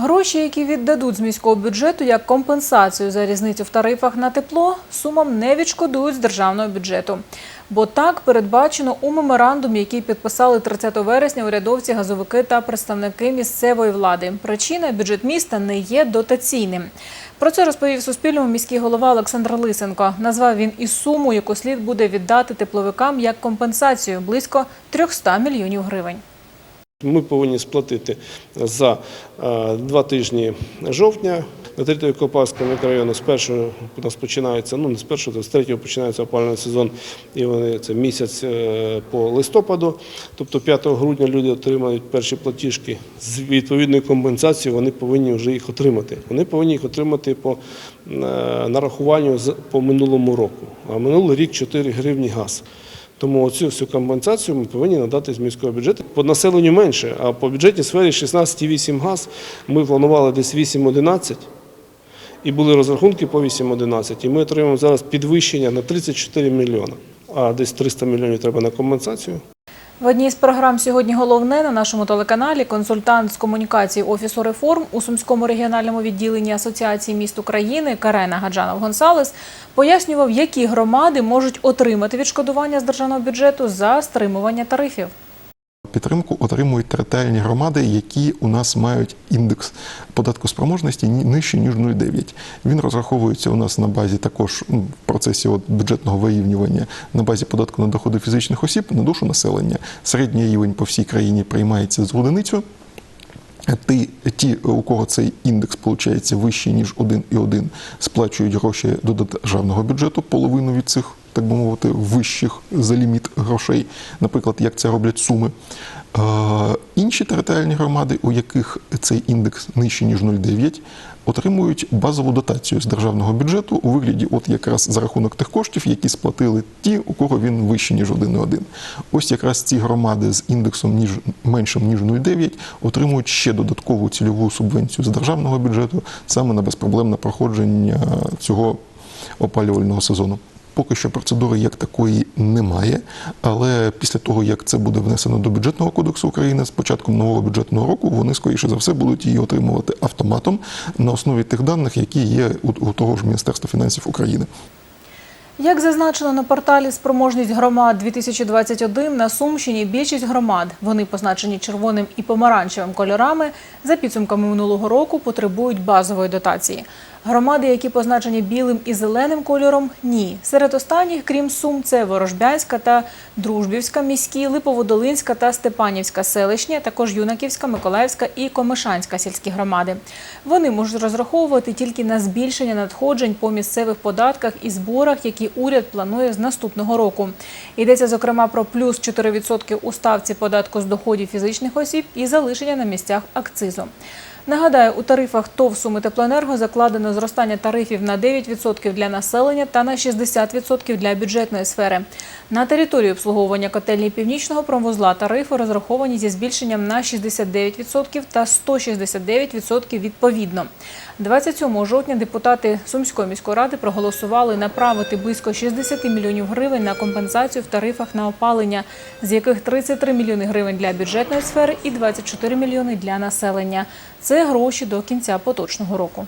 Гроші, які віддадуть з міського бюджету як компенсацію за різницю в тарифах на тепло, сумам не відшкодують з державного бюджету. Бо так передбачено у меморандумі, який підписали 30 вересня урядовці, газовики та представники місцевої влади. Причина бюджет міста не є дотаційним. Про це розповів Суспільному міський голова Олександр Лисенко. Назвав він і суму, яку слід буде віддати тепловикам як компенсацію близько 300 мільйонів гривень. Ми повинні сплатити за е, два тижні жовтня. На території Копавського мікрорайону з першого у нас починається, ну не з першого, з третього починається опалювальний сезон, і вони це місяць е, по листопаду. Тобто 5 грудня люди отримають перші платіжки з відповідною компенсацією, вони повинні вже їх отримати. Вони повинні їх отримати по е, нарахуванню по минулому року. А минулий рік 4 гривні газ. Тому оцю всю компенсацію ми повинні надати з міського бюджету. По населенню менше, а по бюджетній сфері 16,8 газ ми планували десь 8,11 і були розрахунки по 8,11. І ми отримуємо зараз підвищення на 34 мільйони. А десь 300 мільйонів треба на компенсацію. В одній з програм сьогодні головне на нашому телеканалі консультант з комунікації Офісу реформ у Сумському регіональному відділенні Асоціації міст України Карена Гаджанов Гонсалес пояснював, які громади можуть отримати відшкодування з державного бюджету за стримування тарифів. Підтримку отримують територіальні громади, які у нас мають індекс податку спроможності нижче ніж 0,9. Він розраховується у нас на базі також ну, в процесі бюджетного вирівнювання на базі податку на доходи фізичних осіб на душу населення. Середній рівень по всій країні приймається з одиницю. Ті, ті, у кого цей індекс виходить вищий, ніж 1,1, сплачують гроші до державного бюджету, половину від цих, так би мовити, вищих за ліміт грошей, наприклад, як це роблять суми. Е, інші територіальні громади, у яких цей індекс нижчий, ніж 0,9, отримують базову дотацію з державного бюджету у вигляді, от якраз за рахунок тих коштів, які сплатили ті, у кого він вищий, ніж 1,1. Ось якраз ці громади з індексом ніж меншим ніж 0,9 отримують ще додаткову цільову субвенцію з державного бюджету саме на безпроблемне проходження цього опалювального сезону. Поки що процедури як такої немає, але після того, як це буде внесено до бюджетного кодексу України з початком нового бюджетного року, вони скоріше за все будуть її отримувати автоматом на основі тих даних, які є у, того ж Міністерства фінансів України. Як зазначено на порталі Спроможність громад 2021 на Сумщині більшість громад, вони позначені червоним і помаранчевим кольорами, за підсумками минулого року потребують базової дотації. Громади, які позначені білим і зеленим кольором, ні. Серед останніх, крім Сум, це Ворожбянська та Дружбівська міські, Липоводолинська та Степанівська селищні, також Юнаківська, Миколаївська і Комишанська сільські громади. Вони можуть розраховувати тільки на збільшення надходжень по місцевих податках і зборах, які уряд планує з наступного року. Йдеться зокрема про плюс 4% у ставці податку з доходів фізичних осіб і залишення на місцях акцизу. Нагадаю, у тарифах ТОВ «Суми Теплоенерго» закладено зростання тарифів на 9% для населення та на 60% для бюджетної сфери. На території обслуговування котельні Північного промвузла тарифи розраховані зі збільшенням на 69% та 169% відповідно. 27 жовтня депутати Сумської міської ради проголосували направити близько 60 мільйонів гривень на компенсацію в тарифах на опалення, з яких 33 мільйони гривень для бюджетної сфери і 24 мільйони для населення. Гроші до кінця поточного року.